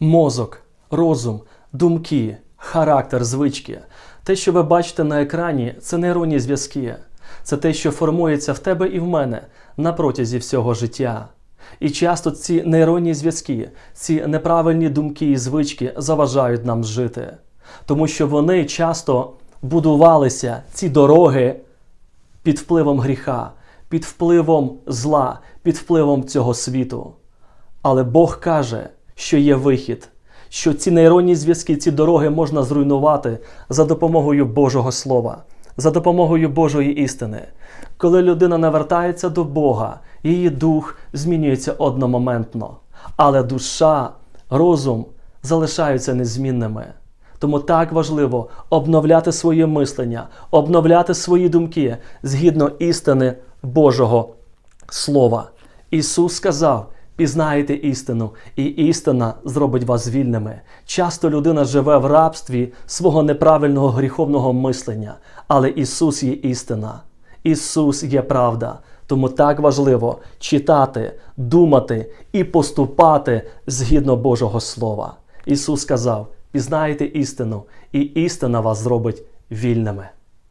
Мозок, розум, думки, характер, звички. Те, що ви бачите на екрані, це нейронні зв'язки. Це те, що формується в тебе і в мене на протязі всього життя. І часто ці нейронні зв'язки, ці неправильні думки і звички заважають нам жити. Тому що вони часто будувалися, ці дороги, під впливом гріха, під впливом зла, під впливом цього світу. Але Бог каже, що є вихід, що ці нейронні зв'язки, ці дороги можна зруйнувати за допомогою Божого Слова, за допомогою Божої істини. Коли людина навертається до Бога, її дух змінюється одномоментно, але душа, розум залишаються незмінними. Тому так важливо обновляти своє мислення, обновляти свої думки згідно істини Божого Слова. Ісус сказав: пізнаєте істину, і істина зробить вас вільними. Часто людина живе в рабстві свого неправильного гріховного мислення, але Ісус є істина. Ісус є правда. Тому так важливо читати, думати і поступати згідно Божого Слова. Ісус сказав: пізнаєте істину, і істина вас зробить вільними.